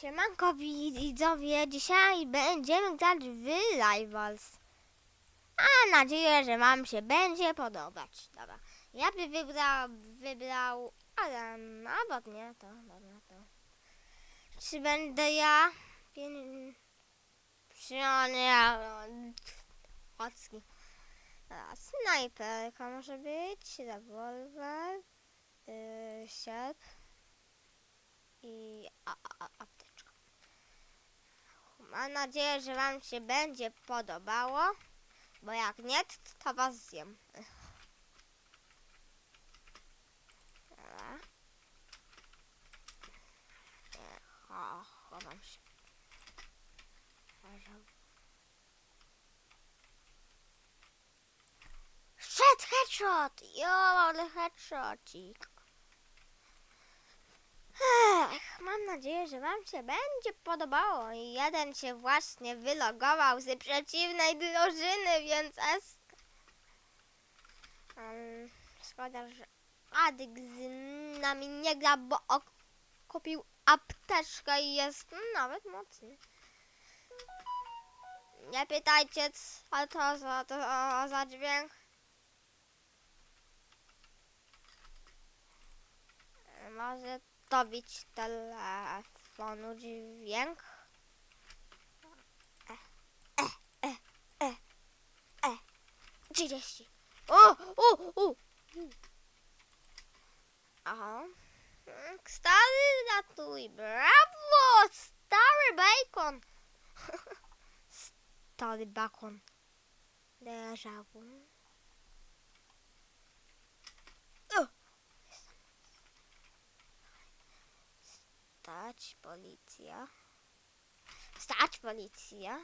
Siemanko widzowie, dzisiaj będziemy grać w Rivals. Mam nadzieję, że wam się będzie podobać. Dobra, ja bym wybrał, wybrał Adam, albo nie, to dobra, to. Czy będę ja? Pię- Przyonie, Chocki. Dobra, Snajperka może być, rewolwer, yy, sierp i a, a, a. Mam nadzieję, że Wam się będzie podobało, bo jak nie, to Was zjem. Cho- Chowam się. Shit, headshot! Jo, ale headshotcik. Ech, nadzieję, że Wam się będzie podobało. Jeden się właśnie wylogował z przeciwnej drużyny, więc es... Um, szkoda, że Adyk z nami nie gra, bo kupił apteczkę i jest nawet mocny. Nie pytajcie, co to za, to za dźwięk. Może być telefonu dźwięk. E, e, e, e, e. 30. O, o, o. Aha. Stary ratuj, brawo! Stary bacon! Stary bacon. Leżał. O! Stać, policja. Stać, policja.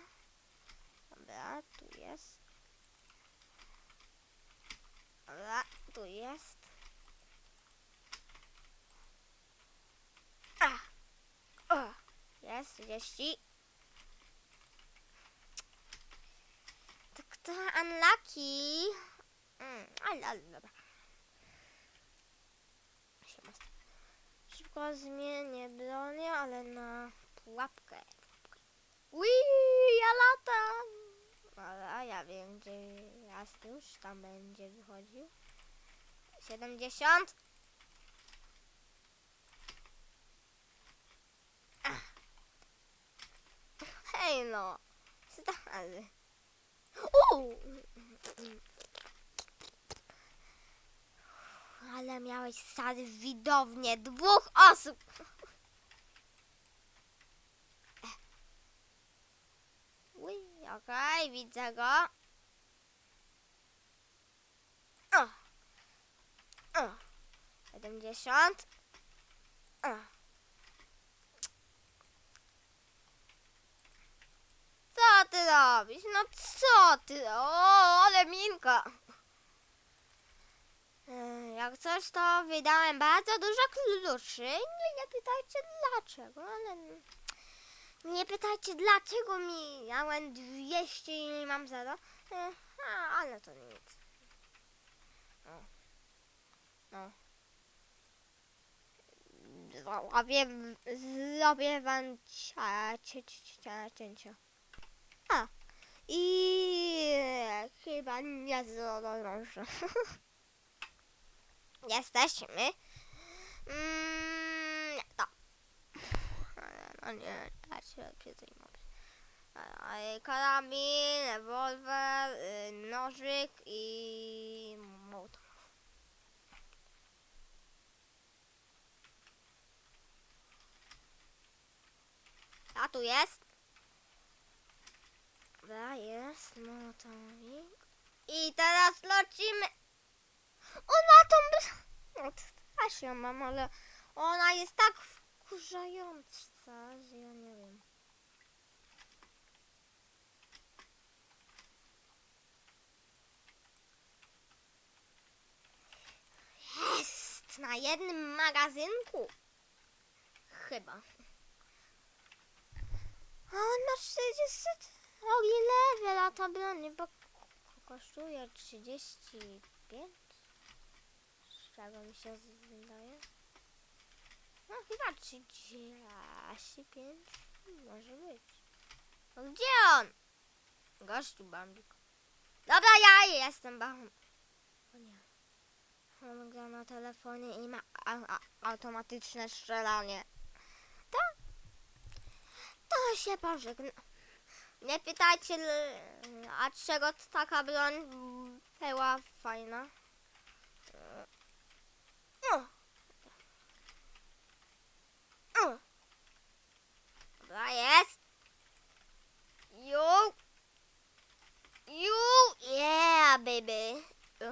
Dobra, tu jest. Dobra, tu jest. A! O! Jest 30. To kto unlucky? Mm, ale, ale, dobra. Szybko zmienię bronię, ale na pułapkę. Ui, ja latam! Ale ja wiem, gdzie raz już tam będzie wychodził. 70. Ach. Hej no, stary. Uuu. Ale miałeś stary widownię dwóch osób. Uj, okej, widzę go. O. O. 70. O. Co ty robisz? No co ty? O, ale minka. Jak coś, to wydałem bardzo dużo kluczy. No nie pytajcie dlaczego, ale... Nie pytajcie dlaczego mi miałem 200 i mam 0. E, a, ale to nic. No. No. Zrobię, zrobię wam cięcie. A. I chyba nie zdążę. Jesteśmy. Mm. Ale No nie, ja się lepiej zajmować. Ale Karabin, rewolwer, y, nożyk i mołotów. A tu jest. Dobra, jest mołotowik. I teraz lecimy. Ona tą... No, też ją mam, ale ona jest tak wkurzająca, że ja nie wiem. Jest na jednym magazynku. Chyba. A on ma 40 drogi level, a ta broń bo kosztuje 35. Czego mi się zdaje? No chyba 35 może być. No gdzie on? Gościu Bambik. Dobra, ja jestem Bam. O nie. On gra na telefonie i ma a, a, automatyczne strzelanie. To, to się pożegna. Nie pytajcie, a czego taka broń była fajna. No. No. Dobra, jest. You. You. Yeah, baby. O,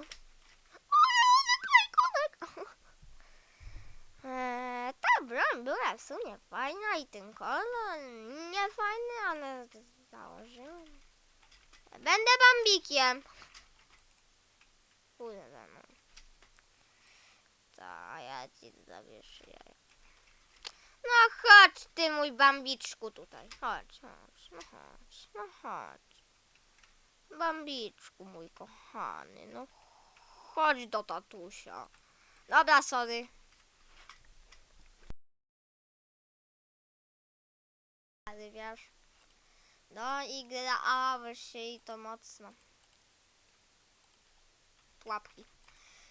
ale bajkonek. Eee, ta broń była w sumie fajna i ten kolor nie fajny, ale założyłem. Będę bambikiem. Kurde no. Ta, ja ci zabierz jaja. No chodź ty mój bambiczku tutaj. Chodź, chodź, no chodź, no chodź. Bambiczku mój kochany, no chodź do tatusia. Dobra, sorry. Ale wiesz, no i grałaś się i to mocno. Pułapki.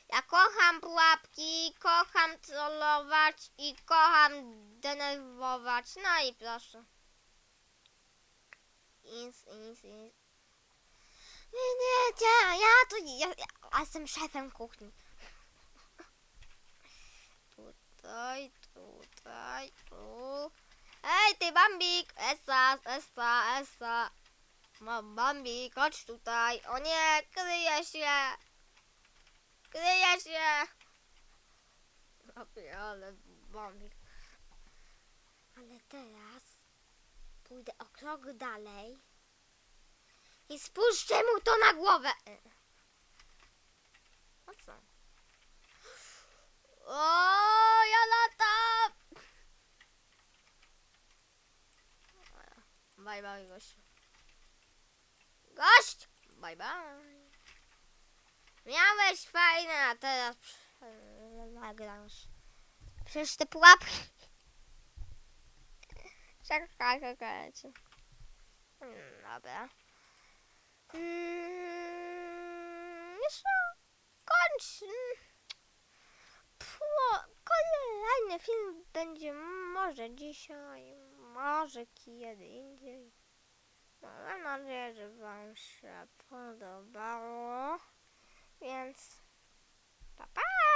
Ja kocham pułapki, kocham trollować i kocham denerwować. No i proszę. Ins, ins, ins. Nie, nie, ja, ja to ja, ja jestem szefem kuchni. Tutaj, tutaj, tu. Ej, ty Bambik! Esa, Esa, Esa. Mam Bambik, chodź tutaj. O nie, kryje się. Kryje się. Ale Bambik. Ale teraz pójdę o krok dalej i spuszczę mu to na głowę. O co? O, ja latam! Bye bye, gościu. Gość! Bye bye. Miałeś fajne, a teraz prze- nagrasz. Przecież te pułapki. Czekaj, czekajcie. Mm, Dobra. Mm, Jeszcze kończ. mm. Pło- Kolejny film będzie może dzisiaj, może kiedy indziej. Mam nadzieję, że Wam się podobało. Więc pa pa!